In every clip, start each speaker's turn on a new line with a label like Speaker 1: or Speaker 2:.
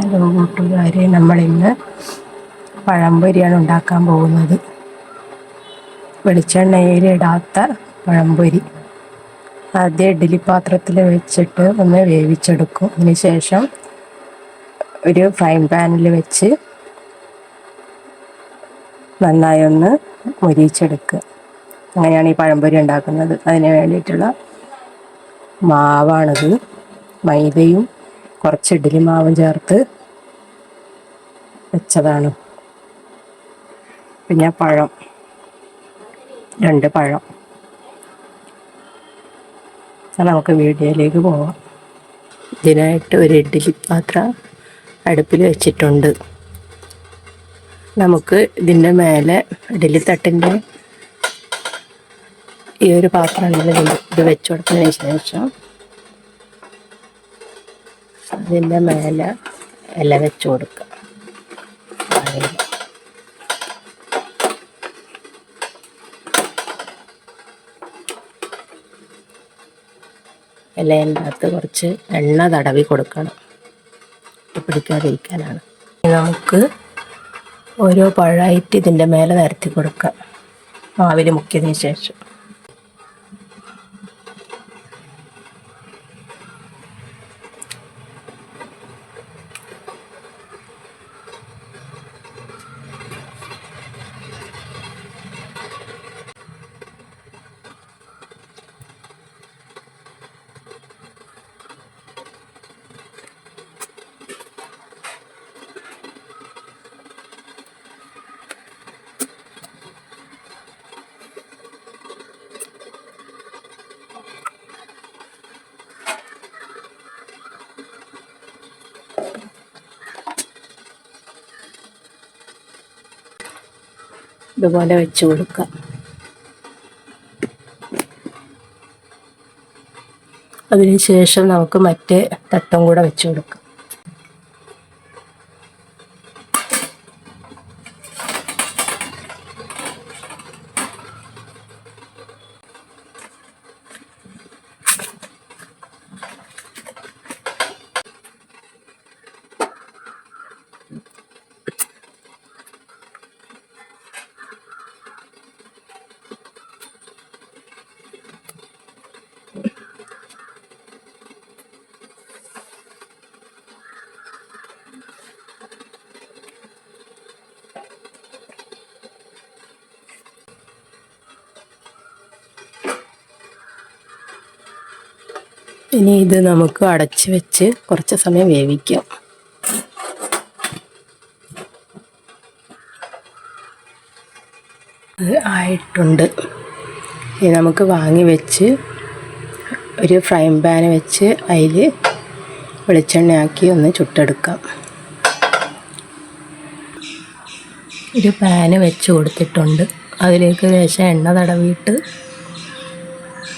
Speaker 1: Hello കൂട്ടുകാരെ നമ്മളിന്ന് പഴംപൊരിയാണ് ഉണ്ടാക്കാൻ പോകുന്നത്. വെളിച്ചെണ്ണയിലിടാത്ത പഴംപൊരി. ആദ്യം ഇഡ്ഡലി പാത്രത്തിൽ വെച്ചിട്ട് ഒന്ന് വേവിച്ചെടുക്കും. അതിനുശേഷം ഒരു ഫ്രൈ പാനിൽ വെച്ച് നന്നായി ഒന്ന് മുരിച്ചെടുക്കുക അങ്ങനെയാണ് ഈ പഴംപൊരി ഉണ്ടാക്കുന്നത്. അതിന് വേണ്ടിയിട്ടുള്ള മാവാണിത്. മൈദയും കുറച്ച് ഇഡ്ഡലി മാവും ചേർത്ത് വെച്ചതാണ്. പിന്നെ പഴം. രണ്ട് പഴം. നമുക്ക് വീഡിയോയിലേക്ക് പോവാം. ഇതിനായിട്ട് ഒരു ഇഡ്ഡലി പാത്രം അടുപ്പിൽ വെച്ചിട്ടുണ്ട്. നമുക്ക് ഇതിന്റെ മേലെ ഇഡ്ഡലി തട്ടിന്റെ ഈ ഒരു പാത്രം ഇത് വെച്ചു കൊടുത്തതിന് ശേഷം ഇതിന്റെ മേലെ ഇല വെച്ച് കൊടുക്കുക ഇലയിന്റെ അകത്ത് കുറച്ച് എണ്ണ തടവി കൊടുക്കണം. പിടിക്കാതിരിക്കാനാണ്. നമുക്ക് ഓരോ പഴമായിട്ട് ഇതിന്റെ മേലെ നിരത്തി കൊടുക്കാം. മാവിൽ മുക്കിയതിന് ശേഷം. ഇതുപോലെ വെച്ച് കൊടുക്കുക. അതിനുശേഷം നമുക്ക് മറ്റേ തട്ടം കൂടെ വെച്ച് കൊടുക്കാം. ഇനി ഇത് നമുക്ക് അടച്ച് വെച്ച് കുറച്ച് സമയം വേവിക്കാം. ആയിട്ടുണ്ട്. ഇനി നമുക്ക് വാങ്ങി വെച്ച് ഒരു ഫ്രൈ പാൻ വെച്ച് അതിൽ വെളിച്ചെണ്ണയാക്കി ഒന്ന് ചുട്ടെടുക്കാം. ഒരു പാന് വെച്ച് കൊടുത്തിട്ടുണ്ട്. അതിലേക്ക് ലേശം എണ്ണ തടവിയിട്ട്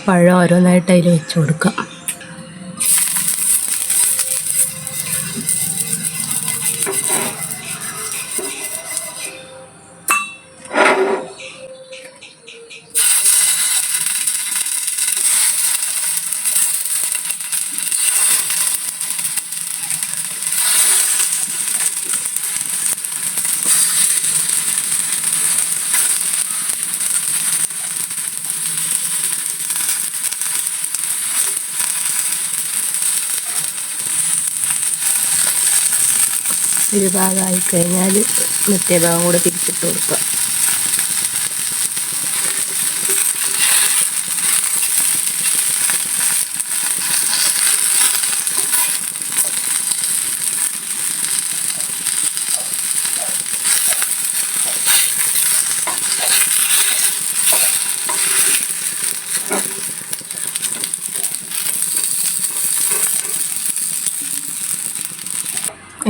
Speaker 1: പഴം ഓരോന്നായിട്ട് അതിൽ വെച്ച് കൊടുക്കാം. ഒരു ഭാഗമായി കഴിഞ്ഞാൽ മറ്റേ ഭാഗം കൂടെ തിരിച്ചിട്ട് കൊടുക്കുക.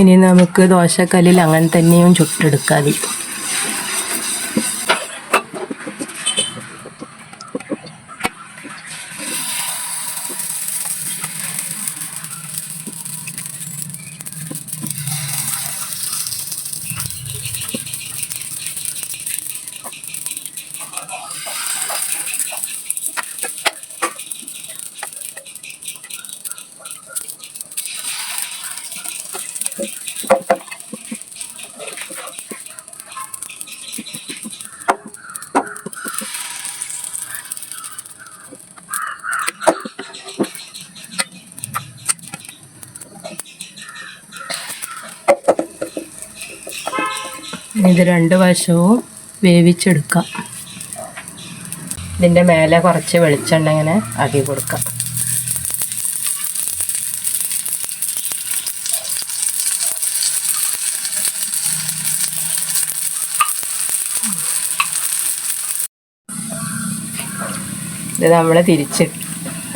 Speaker 1: ഇനി നമുക്ക് ദോശക്കല്ലിൽ അങ്ങനെ തന്നെയും ചുട്ടെടുക്കാം. ഇത് രണ്ട് വശവും വേവിച്ചെടുക്കാം. ഇതിന്റെ മേലെ കുറച്ച് വെളിച്ചെണ്ണ ഇങ്ങനെ ആക്കി കൊടുക്കാം. ഇത് നമ്മൾ തിരിച്ച്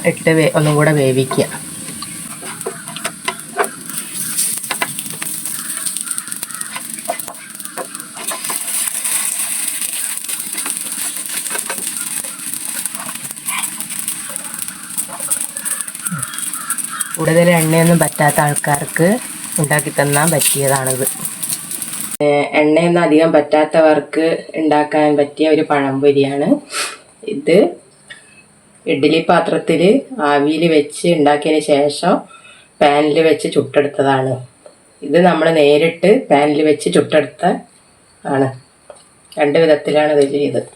Speaker 1: ഇട്ട് ഒന്നും കൂടെ വേവിക്കുക. കൂടുതൽ എണ്ണയൊന്നും പറ്റാത്ത ആൾക്കാർക്ക് ഉണ്ടാക്കി തന്നാൽ പറ്റിയതാണിത്. എണ്ണയൊന്നും അധികം പറ്റാത്തവർക്ക് ഉണ്ടാക്കാൻ പറ്റിയ ഒരു പഴംപൊരിയാണ് ഇത് ഇഡ്ഡലി പാത്രത്തിൽ ആവിയിൽ വെച്ച് ഉണ്ടാക്കിയതിന് ശേഷം പാനിൽ വെച്ച് ചുട്ടെടുത്തതാണ്. ഇത് നമ്മൾ നേരിട്ട് പാനിൽ വെച്ച് ചുട്ടെടുത്ത ആണ്. രണ്ട് വിധത്തിലാണ് ഇത് ചെയ്തത്.